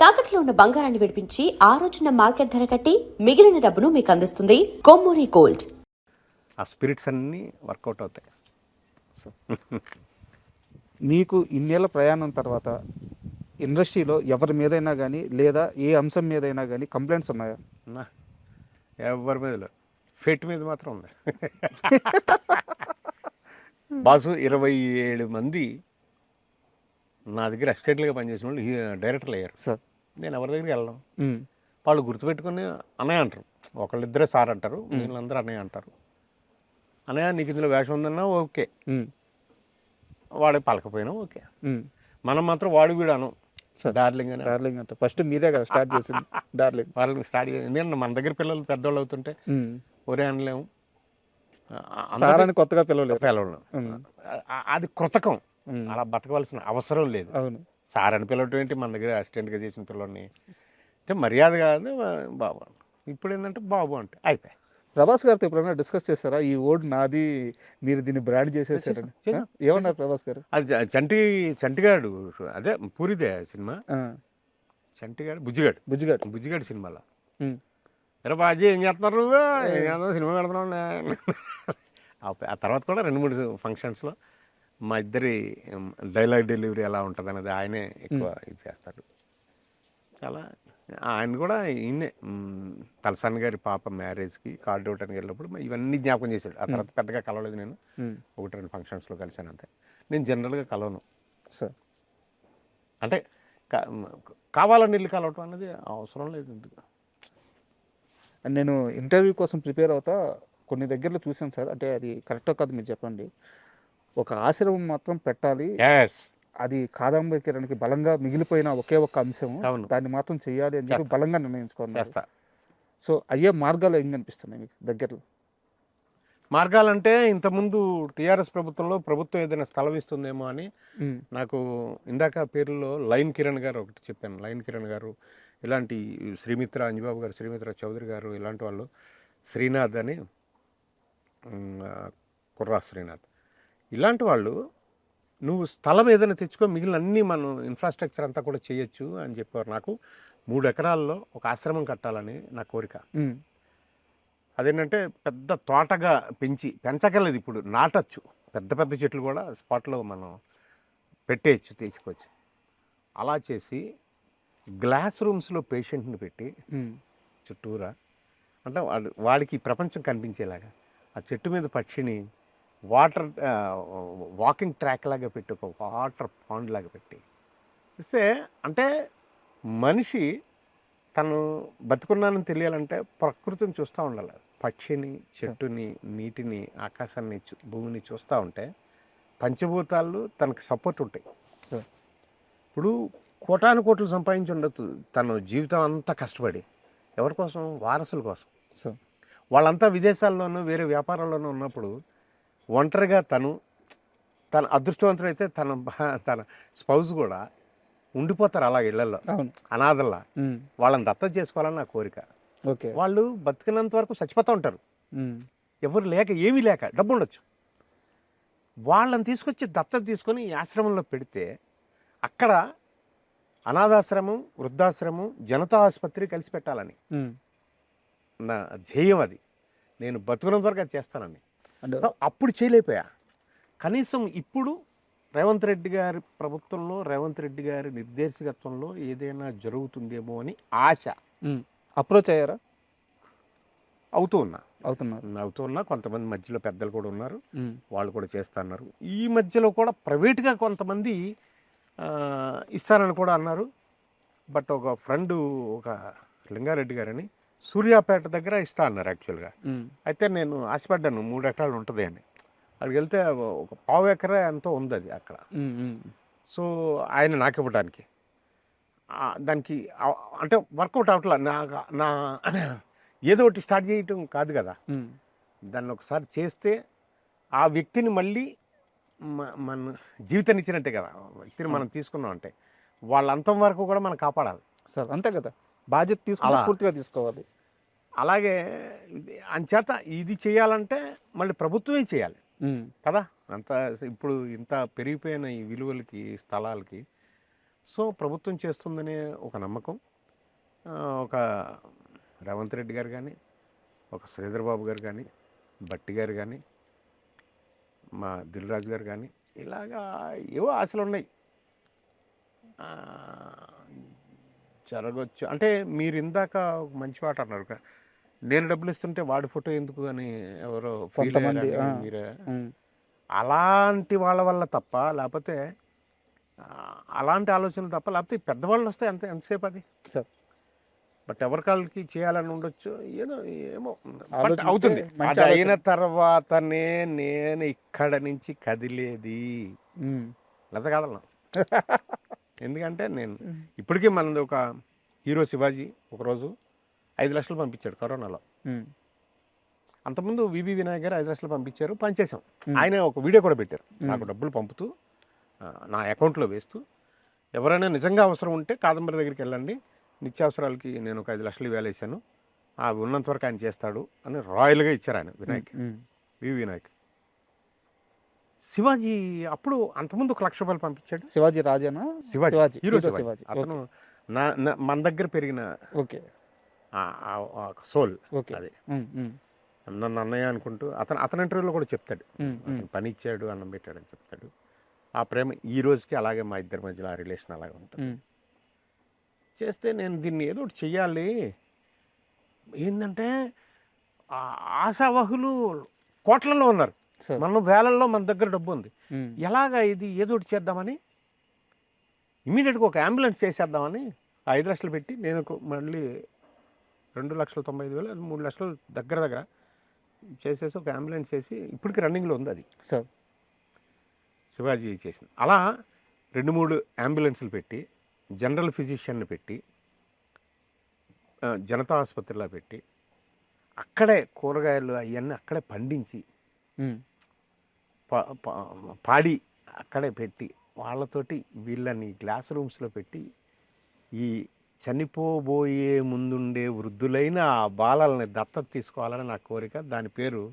తాకట్లో ఉన్న బంగారాన్ని విడిపించి ఆ రోజున మార్కెట్ ధర కట్టి మిగిలిన డబ్బును మీకు అందిస్తుంది కొమ్మూరి గోల్డ్. ఆ స్పిరిట్స్ అన్నీ వర్కౌట్ అవుతాయి. సో మీకు ఇన్నేళ్ళ ప్రయాణం తర్వాత ఇండస్ట్రీలో ఎవరి మీదైనా కానీ లేదా ఏ అంశం మీదైనా కానీ కంప్లైంట్స్ ఉన్నాయా? నా ఎవరి మీద లేదు. ఫెట్ మీద మాత్రం ఉంది బాసు ఇరవై ఏడు మంది నా దగ్గర అసిస్టెంట్లుగా పనిచేసిన వాళ్ళు డైరెక్టర్లు అయ్యారు. సార్. నేను ఎవరి దగ్గరికి వెళ్ళను. వాళ్ళు గుర్తుపెట్టుకుని అన్నయ్య అంటారు. ఒకళ్ళిద్దరే సార్ అంటారు వీళ్ళందరూ అన్నయ్య అంటారు. అన్నయ్య నీకు ఇందులో వేషం ఉందన్నా ఓకే. వాడే పలకపోయినా ఓకే. మనం మాత్రం వాడు వీడు అనం. డార్లింగ్ అని. డార్లింగ్ అంటే ఫస్ట్ మీరే కదా స్టార్ట్ చేసింది. డార్లింగ్. వాళ్ళని స్టార్ట్ చేసి ఎందుకంటే మన దగ్గర పిల్లలు పెద్దవాళ్ళు అవుతుంటే. ఒరే అనలేము. సార్ అని కొత్తగా పిల్లలు ఉమ్, అది కృతకం. అలా బతకవలసిన అవసరం లేదు. అవును. సార్ అని పిల్లటం ఏంటి? మన దగ్గర అసిస్టెంట్గా చేసిన పిల్లల్ని అంటే మర్యాద కాదు బాబు ఇప్పుడు ఏంటంటే బాబు అంటే. అయిపోయి. ప్రభాస్ గారితో ఎప్పుడైనా డిస్కస్ చేశారా? ఈ ఓడ్ నాది మీరు దీన్ని బ్రాండ్ చేసేసారని? ఏమన్నారు ప్రభాస్ గారు? అది చంటి చంటిగాడు అదే పూరిదే సినిమా. చంటిగాడు బుజ్జిగాడు. బుజ్జిగారు బుజ్జిగాడు సినిమాలో. ఎరా బాజీ ఏం చేస్తున్నారు నువ్వు? ఏం. చేస్తున్నావు సినిమా పెడుతున్నావు. ఆ తర్వాత కూడా రెండు మూడు ఫంక్షన్స్లో మా ఇద్దరి డైలాగ్ డెలివరీ ఎలా ఉంటుంది అనేది ఆయనే ఎక్కువ ఇది చేస్తాడు. చాలా ఆయన కూడా ఈయనే తలసాని గారి పాప మ్యారేజ్కి కార్డు ఇవ్వడానికి వెళ్ళినప్పుడు ఇవన్నీ జ్ఞాపకం చేశాడు. ఆ తర్వాత పెద్దగా కలవలేదు నేను. ఒకటి రెండు ఫంక్షన్స్లో కలిశాను అంతే. నేను జనరల్గా కలవను. సార్. అంటే కావాలని వెళ్ళి కలవటం అనేది అవసరం లేదు ఎందుకు? నేను ఇంటర్వ్యూ కోసం ప్రిపేర్ అవుతా కొన్ని దగ్గరలో చూసాను సార్. అంటే అది కరెక్టో కాదు మీరు చెప్పండి. ఒక ఆశ్రమం మాత్రం పెట్టాలి. అది కాదంబరి కిరణ్కి బలంగా మిగిలిపోయిన ఒకే ఒక్క అంశం. అవును. దాన్ని మాత్రం చేయాలి అని చెప్పి. బలంగా నిర్ణయించుకున్నారు. చేస్తా. సో అయ్యే మార్గాలు ఏం కనిపిస్తున్నాయి మీకు దగ్గరలో? మార్గాలంటే ఇంతకుముందు టీఆర్ఎస్ ప్రభుత్వంలో ప్రభుత్వం ఏదైనా స్థలం ఇస్తుందేమో అని నాకు ఇందాక పేర్లలో లైన్ కిరణ్ గారు ఒకటి చెప్పాను. లైన్ కిరణ్ గారు ఇలాంటి శ్రీమిత్ర అంజబాబు గారు శ్రీమిత్ర చౌదరి గారు ఇలాంటి వాళ్ళు శ్రీనాథ్ అని కుర్రా శ్రీనాథ్. ఇలాంటి వాళ్ళు నువ్వు స్థలం ఏదైనా తెచ్చుకో మిగిలిన అన్ని మనం ఇన్ఫ్రాస్ట్రక్చర్ అంతా కూడా చేయొచ్చు అని చెప్పారు నాకు. మూడు ఎకరాల్లో ఒక ఆశ్రమం కట్టాలని నా కోరిక. అదేంటంటే పెద్ద తోటగా పెంచి పెంచగలదు ఇప్పుడు నాటచ్చు. పెద్ద పెద్ద చెట్లు కూడా స్పాట్లో మనం పెట్టేయచ్చు తీసుకొచ్చి. అలా చేసి గ్లాస్ రూమ్స్లో పేషెంట్ని పెట్టి చుట్టూరా అంటే వాడు వాడికి ప్రపంచం కనిపించేలాగా ఆ చెట్టు మీద పక్షిని వాటర్ వాకింగ్ ట్రాక్ లాగా పెట్టి ఒక వాటర్ పాండ్ లాగా పెట్టి. ఇస్తే అంటే మనిషి తను బతుకున్నానని తెలియాలంటే ప్రకృతిని చూస్తూ ఉండాలి. పక్షిని చెట్టుని నీటిని ఆకాశాన్ని భూమిని చూస్తూ ఉంటే పంచభూతాలు తనకు సపోర్ట్ ఉంటాయి. ఇప్పుడు కోటాను కోట్లు సంపాదించి ఉండొచ్చు తను జీవితం అంతా కష్టపడి ఎవరి కోసం? వారసుల కోసం. వాళ్ళంతా విదేశాల్లోనూ వేరే వ్యాపారాల్లోనూ ఉన్నప్పుడు ఒంటరిగా తను తన అదృష్టవంతుడైతే తన భా- తన స్పౌజ్ కూడా ఉండిపోతారు అలా ఇళ్ళలో అనాథల్లా. వాళ్ళని దత్త చేసుకోవాలని నా కోరిక. ఓకే. వాళ్ళు బతికినంత వరకు చచ్చిపోతూ ఉంటారు. ఎవరు లేక ఏమీ లేక డబ్బు ఉండొచ్చు వాళ్ళని తీసుకొచ్చి దత్తత తీసుకొని ఈ ఆశ్రమంలో పెడితే అక్కడ అనాథాశ్రమం వృద్ధాశ్రమం జనతా ఆసుపత్రి కలిసి పెట్టాలని. నా ధ్యేయం అది. నేను బతుకున్నంత వరకు అది చేస్తానని. సో అప్పుడు చేయలేకపోయా. కనీసం ఇప్పుడు రేవంత్ రెడ్డి గారి ప్రభుత్వంలో రేవంత్ రెడ్డి గారి నిర్దేశకత్వంలో ఏదైనా జరుగుతుందేమో అని ఆశ. అప్రోచ్ అయ్యారా? అవుతూ ఉన్నా. అవుతున్నారు. అవుతూ ఉన్నా. కొంతమంది మధ్యలో పెద్దలు కూడా ఉన్నారు. వాళ్ళు కూడా చేస్తున్నారు. ఈ మధ్యలో కూడా ప్రైవేట్గా కొంతమంది ఇస్తానని కూడా అన్నారు. బట్ ఒక ఫ్రెండ్ ఒక లింగారెడ్డి గారని సూర్యాపేట దగ్గర ఇస్తా అన్నారు యాక్చువల్గా అయితే నేను ఆశపడ్డాను మూడు ఎకరాలు ఉంటుంది అని. అక్కడికి వెళ్తే ఒక పావు ఎకరా ఎంతో ఉంది అది అక్కడ. సో ఆయన నాకు ఇవ్వడానికి దానికి అంటే వర్కౌట్ అవట్లా నా నా ఏదో ఒకటి స్టార్ట్ చేయటం కాదు కదా. దాన్ని ఒకసారి చేస్తే ఆ వ్యక్తిని మళ్ళీ మన జీవితాన్ని ఇచ్చినట్టే కదా. వ్యక్తిని మనం తీసుకున్నాం అంటే వాళ్ళ అంతం వరకు కూడా మనం కాపాడాలి. సార్ అంతే కదా. బాధ్యత తీసుకుని అలా. పూర్తిగా తీసుకోవాలి. అలాగే అంచేత ఇది చేయాలంటే మళ్ళీ ప్రభుత్వమే చేయాలి. కదా? అంత ఇప్పుడు ఇంత పెరిగిపోయిన ఈ విలువలకి స్థలాలకి సో ప్రభుత్వం చేస్తుందనే ఒక నమ్మకం ఒక రేవంత్ రెడ్డి గారు కానీ ఒక శ్రీధర్ బాబు గారు కానీ బట్టి గారు కానీ మా దిల్రాజు గారు కానీ ఇలాగా ఏవో ఆశలు ఉన్నాయి జరగచ్చు. అంటే మీరు ఇందాక మంచి మాట అన్నారు నేను డబ్బులు ఇస్తుంటే వాడి ఫోటో ఎందుకు అని ఎవరో కొంతమంది. మీరే. అలాంటి వాళ్ళ వల్ల తప్ప లేకపోతే అలాంటి ఆలోచనలు తప్ప లేకపోతే పెద్దవాళ్ళు వస్తే ఎంత ఎంతసేపు అది? సార్. బట్ ఎవరికాళ్ళకి చేయాలని ఉండొచ్చు ఏదో ఏమో. అవుతుంది. అది అయిన. తర్వాతనే నేను ఇక్కడ నుంచి కదిలేది. లేదా కాదన్నా. ఎందుకంటే నేను ఇప్పటికీ మనది ఒక హీరో శివాజీ ఒకరోజు ఐదు లక్షలు పంపించాడు కరోనాలో. అంతకుముందు వివి వినాయక్ గారు ఐదు లక్షలు పంపించారు పనిచేసాం. ఆయన ఒక వీడియో కూడా పెట్టారు. నాకు డబ్బులు పంపుతూ ఆ, నా అకౌంట్లో వేస్తూ ఎవరైనా నిజంగా అవసరం ఉంటే కాదంబరి దగ్గరికి వెళ్ళండి. నిత్యావసరాలకి నేను ఒక ఐదు లక్షలు వేలేసాను అవి ఉన్నంత వరకు ఆయన చేస్తాడు అని రాయల్గా ఇచ్చారు ఆయన వినాయక్. వివి వినాయక్. శివాజీ అప్పుడు అంతకుముందు ఒక లక్ష రూపాయలు పంపించాడు? శివాజీ రాజానా? శివాజీ. హీరో శివాజీ. అతను నా మన దగ్గర పెరిగిన ఓకే. Soul okay. అది. నన్ను అన్నయ్య అనుకుంటూ అతను అతని ఇంటర్వ్యూలో కూడా చెప్తాడు. పని ఇచ్చాడు అన్నం పెట్టాడు అని చెప్తాడు. ఆ ప్రేమ ఈ రోజుకి అలాగే మా ఇద్దరి మధ్యలో ఆ రిలేషన్ అలాగే ఉంటుంది. చేస్తే నేను దీన్ని ఏదో ఒకటి చెయ్యాలి. ఏంటంటే ఆశావహులు కోట్లలో ఉన్నారు. మనం వేలల్లో మన దగ్గర డబ్బు ఉంది ఎలాగా ఇది ఏదో చేద్దామని? ఇమీడియట్గా ఒక అంబులెన్స్ చేసేద్దామని ఐదు లక్షలు పెట్టి నేను మళ్ళీ రెండు లక్షల తొంభై ఐదు వేలు మూడు లక్షలు దగ్గర దగ్గర చేసేసి ఒక అంబులెన్స్ చేసి ఇప్పటికి రన్నింగ్లో ఉంది అది. సార్. శివాజీ చేసింది. అలా రెండు మూడు అంబులెన్సులు పెట్టి జనరల్ ఫిజిషియన్ని పెట్టి జనతా ఆసుపత్రిలో పెట్టి అక్కడే కూరగాయలు అవన్నీ అక్కడే పండించి పాడి అక్కడే పెట్టి వాళ్ళతోటి వీళ్ళని గ్లాస్ రూమ్స్లో పెట్టి ఈ చనిపోబోయే ముందుండే వృద్ధులైన ఆ బాలల్ని దత్తత తీసుకోవాలని నా కోరిక. దాని పేరు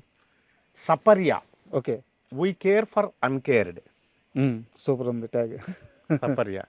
Saparya. Okay. We care for uncared super ఉంది ట్యాగ్. సపర్య.